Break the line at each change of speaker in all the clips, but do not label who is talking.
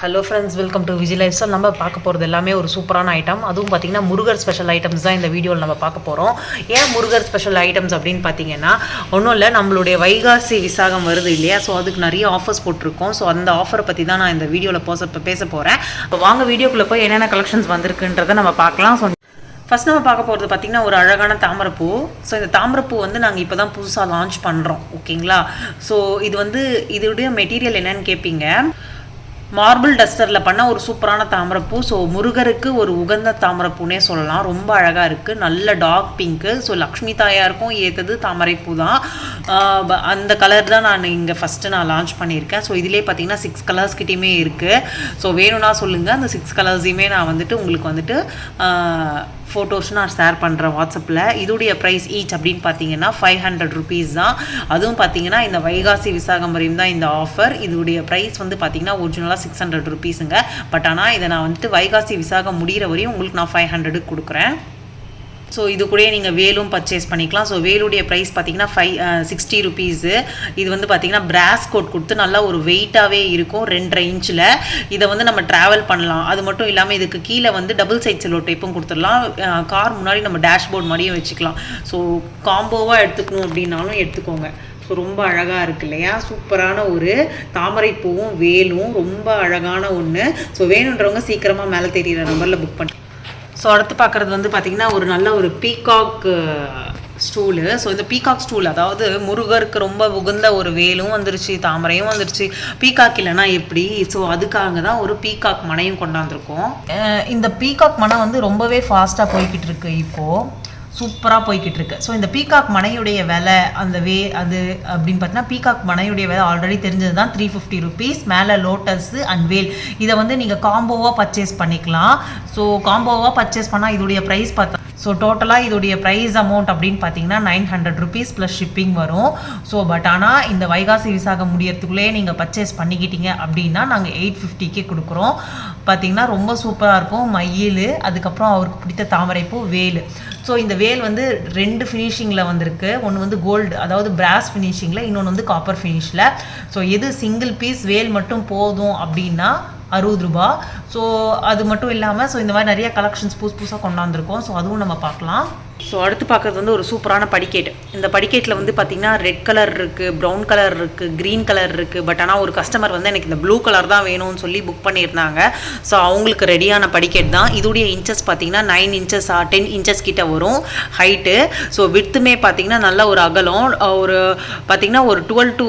Hello friends welcome to Vijay lifestyle நம்ம பார்க்க போகிறது எல்லாமே ஒரு சூப்பரான ஐட்டம் அதுவும் பார்த்தீங்கன்னா முருகர் ஸ்பெஷல் ஐட்டம்ஸ் தான் இந்த வீடியோவில் நம்ம பார்க்க போகிறோம் ஏன் முருகர் ஸ்பெஷல் ஐட்டம்ஸ் அப்படின்னு பார்த்தீங்கன்னா ஒன்றும் இல்லை நம்மளுடைய வைகாசி விசாகம் வருது இல்லையா? ஸோ அதுக்கு நிறைய ஆஃபர்ஸ் போட்டிருக்கோம். ஸோ அந்த ஆஃபரை பற்றி தான் நான் இந்த வீடியோவில் போச இப்போ பேச போகிறேன் இப்போ வாங்க வீடியோக்குள்ளே போய் என்னென்ன கலெக்ஷன்ஸ் வந்திருக்குன்றதை நம்ம பார்க்கலாம். ஸோ ஃபர்ஸ்ட் நம்ம பார்க்க போகிறது பார்த்திங்கன்னா ஒரு அழகான தாமரைப்பூ. ஸோ இந்த தாமரைப்பூ வந்து நாங்கள் இப்போ தான் புதுசாக லான்ச் பண்ணுறோம் ஓகேங்களா ஸோ இது வந்து இதோடைய மெட்டீரியல் என்னன்னு கேட்பீங்க மார்பிள் டஸ்டரில் பண்ண ஒரு சூப்பரான தாமரைப்பூ. ஸோ முருகருக்கு ஒரு உகந்த தாமரைப்பூனே சொல்லலாம். ரொம்ப அழகாக இருக்குது நல்ல டார்க் பிங்க்கு ஸோ லக்ஷ்மி தாயாருக்கும் ஏற்றது தாமரைப்பூ தான் அந்த கலர் தான் நான் இங்கே ஃபஸ்ட்டு நான் லான்ச் பண்ணியிருக்கேன். ஸோ இதிலே பார்த்தீங்கன்னா சிக்ஸ் கலர்ஸ் கிட்டேயுமே இருக்குது ஸோ வேணும்னா சொல்லுங்கள் அந்த சிக்ஸ் கலர்ஸையுமே நான் வந்துட்டு உங்களுக்கு வந்துட்டு ஃபோட்டோஸ் நான் ஷேர் பண்ணுறேன் வாட்ஸ்அப்பில் இதோடைய ப்ரைஸ் ஈச் அப்படின்னு பார்த்தீங்கன்னா ஃபைவ் ஹண்ட்ரட் ருபீஸ் தான். அதுவும் பார்த்தீங்கன்னா இந்த வைகாசி விசாகம் வரையும் தான் இந்த ஆஃபர் இதோடைய ப்ரைஸ் வந்து பார்த்தீங்கன்னா ஒரிஜினலாக சிக்ஸ் ஹண்ட்ரட் ருபீஸுங்க பட் ஆனால் இதை நான் வந்துட்டு வைகாசி விசாகம் முடிகிற வரையும் உங்களுக்கு நான் ஃபைவ் ஹண்ட்ரடுக்கு கொடுக்குறேன். ஸோ இது கூடயே நீங்கள் வேலும் பர்ச்சேஸ் பண்ணிக்கலாம். ஸோ வேலுடைய ப்ரைஸ் பார்த்தீங்கன்னா ஃபைவ் சிக்ஸ்டி ருபீஸு இது வந்து பார்த்தீங்கன்னா பிராஸ் கோட் கொடுத்து நல்லா ஒரு வெயிட்டாகவே இருக்கும் ரெண்டரை இன்ச்சில் இதை வந்து நம்ம ட்ராவல் பண்ணலாம். அது மட்டும் இல்லாமல் இதுக்கு கீழே வந்து டபுள் சைட் செல்லோ டேப்பும் கொடுத்துடலாம். கார் முன்னாடி நம்ம டேஷ்போர்ட் மாதிரியும் வச்சுக்கலாம். ஸோ காம்போவாக எடுத்துக்கணும் அப்படின்னாலும் எடுத்துக்கோங்க. ஸோ ரொம்ப அழகாக இருக்கு இல்லையா? சூப்பரான ஒரு தாமரை பூவும் வேலும் ரொம்ப அழகான ஒன்று ஸோ வேணுன்றவங்க சீக்கிரமாக மேலே தெரியிற நம்பரில் புக் பண்ணி ஸோ அடுத்து பார்க்குறது வந்து பார்த்திங்கன்னா ஒரு நல்ல ஒரு பீகாக் ஸ்டூலு ஸோ இந்த பீகாக் ஸ்டூல் அதாவது முருகருக்கு ரொம்ப உகந்த ஒரு வேலும் வந்துருச்சு தாமரையும் வந்துருச்சு. பீகாக் இல்லைன்னா எப்படி? ஸோ அதுக்காக தான் ஒரு பீகாக் மனையும் கொண்டாந்துருக்கோம். இந்த பீகாக் மனை வந்து ரொம்பவே ஃபாஸ்ட்டாக போய்கிட்டு இருக்கு இப்போது சூப்பராக போய்கிட்டு இருக்கு ஸோ இந்த பீகாக் மனையுடைய விலை அந்த வே அது அப்படின்னு பார்த்தீங்கன்னா பீகாக் மனையுடைய விலை ஆல்ரெடி தெரிஞ்சது தான் த்ரீ ஃபிஃப்டி ருபீஸ் மேலே லோட்டஸு அண்ட் வேல் இதை வந்து நீங்கள் காம்போவாக பர்ச்சேஸ் பண்ணிக்கலாம். ஸோ காம்போவாக பர்ச்சேஸ் பண்ணால் இதோடைய ப்ரைஸ் பார்த்தா ஸோ டோட்டலாக இதோடைய ப்ரைஸ் அமௌண்ட் அப்படின்னு பார்த்தீங்கன்னா nine hundred rupees plus shipping வரும். ஸோ பட் ஆனால் இந்த வைகாசி விசாகம் முடியறதுக்குள்ளேயே நீங்கள் பர்ச்சேஸ் பண்ணிக்கிட்டீங்க அப்படின்னா நாங்கள் எயிட் ஃபிஃப்டிக்கே கொடுக்குறோம். பார்த்தீங்கன்னா ரொம்ப சூப்பராக இருக்கும். மயில் அதுக்கப்புறம் அவருக்கு பிடித்த தாமரைப்பூ வேல். ஸோ இந்த வேல் வந்து ரெண்டு ஃபினிஷிங்கில் வந்திருக்கு. ஒன்று வந்து கோல்டு அதாவது பிராஸ் ஃபினிஷிங்கில் இன்னொன்று வந்து காப்பர் ஃபினிஷில் ஸோ எது சிங்கிள் பீஸ் வேல் மட்டும் போதும் அப்படின்னா அறுபது ரூபா. ஸோ அது மட்டும் இல்லாமல் ஸோ இந்த மாதிரி நிறைய கலெக்ஷன்ஸ் புதுசு புதுசாக கொண்டாந்துருக்கோம். ஸோ அதுவும் நம்ம பார்க்கலாம். ஸோ அடுத்து பார்க்குறது வந்து ஒரு சூப்பரான படிக்கேட் இந்த படிக்கேட்டில் வந்து பார்த்திங்கன்னா ரெட் கலர் இருக்குது ப்ரௌன் கலர் இருக்குது க்ரீன் கலர் இருக்குது பட் ஆனால் ஒரு கஸ்டமர் வந்து எனக்கு இந்த ப்ளூ கலர் தான் வேணும்னு சொல்லி புக் பண்ணியிருந்தாங்க. ஸோ அவங்களுக்கு ரெடியான படிக்கேட் தான். இதோடைய இன்ச்சஸ் பார்த்தீங்கன்னா நைன் இன்ச்சஸ் டென் இன்ச்சஸ் கிட்ட வரும் ஹைட்டு ஸோ வித்துமே பார்த்தீங்கன்னா நல்ல ஒரு அகலம். ஒரு பார்த்தீங்கன்னா ஒரு twelve to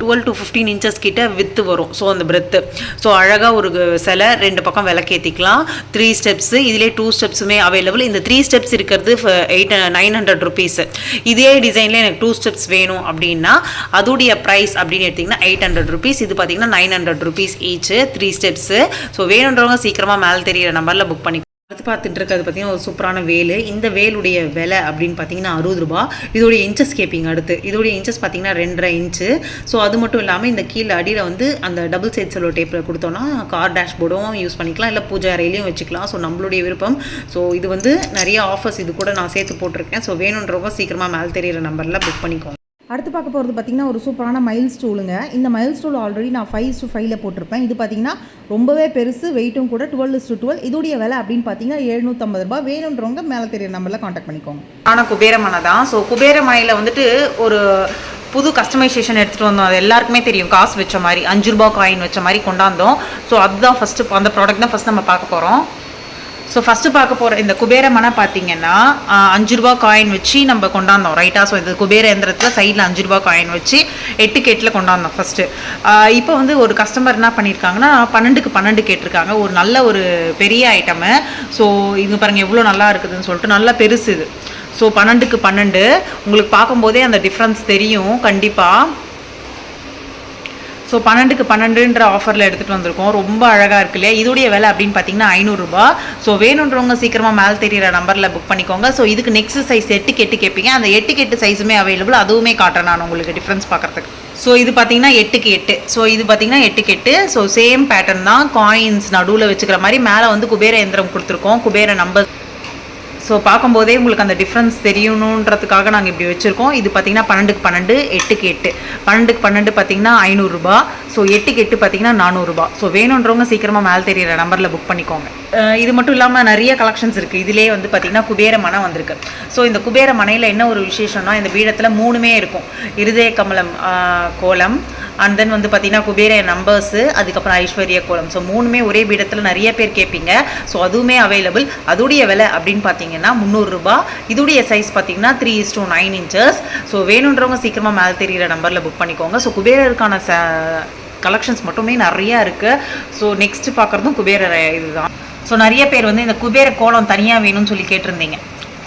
twelve to fifteen inches கிட்ட வித்து வரும். ஸோ அந்த பிரெத்து ஸோ அழகாக ஒரு சிலை ரெண்டு பக்கம் விளக்கேற்றிக்கலாம் த்ரீ ஸ்டெப்ஸு இதிலே டூ ஸ்டெப்ஸுமே அவைலபிள் இந்த த்ரீ ஸ்டெப்ஸ் இருக்கிறது எயிட் நைன் ஹண்ட்ரட் ருபீஸு இதே டிசைனில் எனக்கு டூ ஸ்டெப்ஸ் வேணும் அப்படின்னா அதோடைய ப்ரைஸ் அப்படின்னு எடுத்திங்கன்னா எயிட் ஹண்ட்ரட் ருபீஸ் இது பார்த்தீங்கன்னா nine hundred rupees each three steps so வேணுன்றவங்க சீக்கிரமாக மேலே தெரியிற நம்பரில் புக் பண்ணி அடுத்து பார்த்துட்டு இருக்கிறது பார்த்தீங்கன்னா ஒரு சூப்பரான வேலு. இந்த வேலுடைய விலை அப்படின்னு பார்த்தீங்கன்னா அறுபது ரூபா. இதோடைய இன்ச்சஸ் கேப்பிங் அடுத்து. இதோடைய இன்ச்சஸ் பார்த்தீங்கன்னா ரெண்டரை இன்ச்சு ஸோ அது மட்டும் இல்லாமல் இந்த கீழே அடியில் வந்து அந்த டபுள் சைட் செல்லோ டேப்பில் கொடுத்தோன்னா கார் டேஷ்போர்டும் யூஸ் பண்ணிக்கலாம். இல்லை பூஜை அறையிலையும் வச்சுக்கலாம். ஸோ நம்மளுடைய விருப்பம். ஸோ இது வந்து நிறைய ஆஃபர்ஸ் இது கூட நான் சேர்த்து போட்டிருக்கேன். ஸோ வேணுன்றவங்க சீக்கிரமாக மேலே தெரியிற நம்பரில் புக் பண்ணிக்கோங்க.
அடுத்து பார்க்க போகிறது பார்த்தீங்கன்னா ஒரு சூப்பரான மைல் ஸ்டூலுங்க இந்த மைல் ஸ்டூல் ஆல்ரெடி நான் ஃபைவ் டு ஃபைவ்ல போட்டிருப்பேன். இது பார்த்தீங்கன்னா ரொம்பவே பெருசு வெயிட்டும் கூட டுவெல் டு டுவெல் இதோடைய விலை அப்படின்னு பார்த்தீங்கன்னா எழுநூற்றம்பது ரூபாய். வேணுன்றவங்க மேலே தெரிய நம்பரில் காண்டாக்ட் பண்ணிக்கோங்க.
ஆனால் குபேரமனை தான். ஸோ குபேரமனையில் வந்துட்டு ஒரு புது கஸ்டமைசேஷன் எடுத்துகிட்டு வந்தோம். அது எல்லாருக்குமே தெரியும். காசு வச்ச மாதிரி அஞ்சு ரூபா காயின் வச்ச மாதிரி கொண்டாந்தோம். ஸோ அதுதான் ஃபஸ்ட்டு அந்த ப்ராடக்ட் தான் ஃபஸ்ட் நம்ம பார்க்க போகிறோம் ஸோ ஃபஸ்ட்டு பார்க்க போகிற இந்த குபேர மனை பார்த்தீங்கன்னா அஞ்சு ரூபா காயின் வச்சு நம்ம கொண்டாந்தோம் ரைட்டாக ஸோ இந்த குபேர எந்திரத்தில் சைடில் அஞ்சு ரூபா காயின் வச்சு எட்டு கேட்டில் கொண்டாந்தோம் ஃபஸ்ட்டு இப்போ வந்து ஒரு கஸ்டமர் என்ன பண்ணியிருக்காங்கன்னா பன்னெண்டுக்கு பன்னெண்டு கேட்டிருக்காங்க ஒரு நல்ல ஒரு பெரிய ஐட்டமு ஸோ இது பாருங்கள் எவ்வளோ நல்லா இருக்குதுன்னு சொல்லிட்டு நல்லா பெருசு இது. ஸோ பன்னெண்டுக்கு பன்னெண்டு. உங்களுக்கு பார்க்கும்போதே அந்த டிஃப்ரென்ஸ் தெரியும் கண்டிப்பாக ஸோ பன்னெண்டுக்கு பன்னெண்டுன்ற ஆஃபரில் எடுத்துகிட்டு வந்திருக்கோம். ரொம்ப அழகாக இருக்கு இல்லையா? இதோடைய விலை அப்படின்னு பார்த்தீங்கன்னா ஐநூறுரூபா ஸோ வேணுன்றவங்க சீக்கிரமாக மேலே தெரியிற நம்பரில் புக் பண்ணிக்கோங்க. ஸோ இதுக்கு நெக்ஸ்ட் சைஸ் எட்டுக்கு எட்டு கேட்பீங்க அந்த எட்டுக்கு எட்டு சைஸுமே அவைலபிள் அதுவுமே காட்டுறேன் நான் உங்களுக்கு டிஃப்ரென்ஸ் பார்க்குறதுக்கு ஸோ இது பார்த்தீங்கன்னா எட்டுக்கு எட்டு ஸோ இது பார்த்தீங்கன்னா எட்டுக்கு எட்டு ஸோ சேம் பேட்டர்ன் தான். காயின்ஸ் நடுவில் வச்சுக்கிற மாதிரி மேலே வந்து குபேர எந்திரம் கொடுத்துருக்கோம். குபேர நம்பர் ஸோ பார்க்கும்போதே உங்களுக்கு அந்த டிஃப்ரென்ஸ் தெரியணுன்றதுக்காக நாங்கள் இப்படி வச்சுருக்கோம். இது பார்த்தீங்கன்னா பன்னெண்டுக்கு பன்னெண்டு எட்டுக்கு எட்டு. பன்னெண்டுக்கு பன்னெண்டு பார்த்தீங்கன்னா ஐநூறுரூபா ஸோ எட்டுக்கு எட்டு பார்த்தீங்கன்னா நானூறுரூபா ஸோ வேணுன்றவங்க சீக்கிரமாக மேலே தெரியிற நம்பரில் புக் பண்ணிக்கோங்க. இது மட்டும் இல்லாமல் நிறைய கலெக்ஷன்ஸ் இருக்குது இதிலே வந்து பார்த்தீங்கன்னா குபேர மனை வந்திருக்கு. ஸோ இந்த குபேர மனையில் என்ன ஒரு விசேஷம்னா இந்த பீடத்தில் மூணுமே இருக்கும். இருதய கமலம் கோலம் அண்ட் தென் வந்து பார்த்தீங்கன்னா குபேர நம்பர்ஸு அதுக்கப்புறம் ஐஸ்வர்ய கோலம். ஸோ மூணுமே ஒரே பீடத்தில் நிறைய பேர் கேட்பீங்க. ஸோ அதுவுமே அவைலபிள் அதோடைய விலை அப்படின்னு பார்த்தீங்கன்னா முந்நூறுரூபா இதோடைய சைஸ் பார்த்தீங்கன்னா three is two nine inches so வேணுன்றவங்க சீக்கிரமாக மேலே தெரிகிற நம்பரில் புக் பண்ணிக்கோங்க. ஸோ குபேரருக்கான ச கலெக்ஷன்ஸ் மட்டுமே நிறையா இருக்குது ஸோ நெக்ஸ்ட் பார்க்குறதும் குபேர இதுதான். ஸோ நிறைய பேர் வந்து இந்த குபேர கோலம் தனியாக வேணும்னு சொல்லி கேட்டிருந்தீங்க.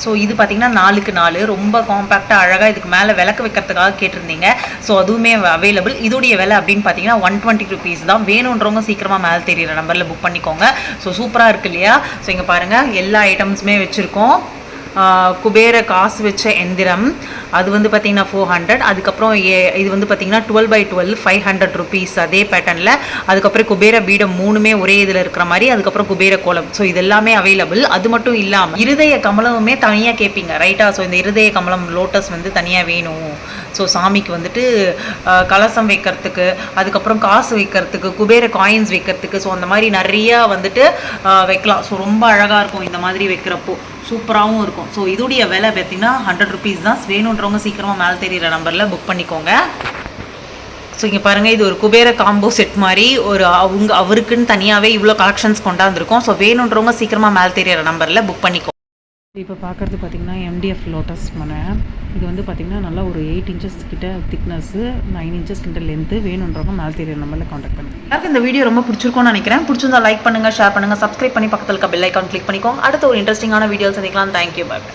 ஸோ இது பார்த்தீங்கன்னா நாலுக்கு நாலு ரொம்ப காம்பேக்டாக அழகாக இதுக்கு மேலே விளக்கு வைக்கிறதுக்காக கேட்டிருந்தீங்க. ஸோ அதுவுமே அவைலபிள் இதோடைய விலை அப்படின்னு பார்த்தீங்கன்னா ஒன் டுவெண்ட்டி ருபீஸ் தான். வேணுன்றவங்க சீக்கிரமாக மேலே தெரியிற நம்பரில் புக் பண்ணிக்கோங்க. ஸோ சூப்பராக இருக்கு இல்லையா? ஸோ இங்கே பாருங்கள் எல்லா ஐட்டம்ஸுமே வச்சுருக்கோம். குபேர காசு வச்ச எந்திரம். அது வந்து பார்த்திங்கன்னா ஃபோர் ஹண்ட்ரட் அதுக்கப்புறம் ஏ- இது வந்து பார்த்தீங்கன்னா twelve by twelve five hundred rupees அதே பேட்டர்னில் அதுக்கப்புறம் குபேர பீடம் மூணுமே ஒரே இதில் இருக்கிற மாதிரி அதுக்கப்புறம் குபேர கோலம். ஸோ இது எல்லாமே அவைலபிள் அது மட்டும் இல்லாமல் இருதய கமலமுமே தனியாக கேட்பீங்க ரைட்டா ஸோ இந்த இருதய கமலம் லோட்டஸ் வந்து தனியாக வேணும். ஸோ சாமிக்கு வந்துட்டு கலசம் வைக்கிறதுக்கு அதுக்கப்புறம் காசு வைக்கிறதுக்கு குபேர காயின்ஸ் வைக்கிறதுக்கு ஸோ அந்த மாதிரி நிறையா வந்துட்டு வைக்கலாம். ஸோ ரொம்ப அழகாக இருக்கும் இந்த மாதிரி வைக்கிறப்போ. சூப்பராகவும் இருக்கும். ஸோ இதோடைய விலை பார்த்தீங்கன்னா ஹண்ட்ரட் ருபீஸ் தான். வேணுன்றவங்க சீக்கிரமாக மேலே தெரியிற நம்பரில் புக் பண்ணிக்கோங்க. ஸோ இங்கே பாருங்கள் இது ஒரு குபேர காம்போ செட் மாதிரி ஒரு அவங்க அவருக்குன்னு தனியாகவே இவ்வளோ கலெக்ஷன்ஸ் கொண்டாந்துருக்கோம். ஸோ வேணுன்றவங்க சீக்கிரமாக மேலே தெரியிற நம்பரில் புக் பண்ணிக்கோங்க இப்போ பார்க்குறது பார்த்தீங்கன்னா எம்டிஎஃப் லோட்டஸ் மனை. இது வந்து பார்த்தீங்கன்னா நல்லா ஒரு எயிட் இன்ச்சஸ் கிட்ட திக்னஸ்ஸு நைன் இன்ச்சஸ் கிட்ட லென்த்து வேணுன்றவங்க மேலே தெரியிற நம்பரில் காண்டாக்ட் பண்ணுங்கள் எல்லாருக்கும் இந்த வீடியோ ரொம்ப பிடிச்சிருக்கும்னு நினைக்கிறேன். பிடிச்சிருந்தா லைக் பண்ணுங்கள் ஷேர் பண்ணுங்கள் சப்ஸ்கிரைப் பண்ணி பக்கத்தில் இருக்க பெல் ஐக்கான் கிளிக் பண்ணிக்கோங்க. அடுத்த ஒரு இன்ட்ரெஸ்டிங்கான வீடியோ சந்திக்கலாம். Thank you bye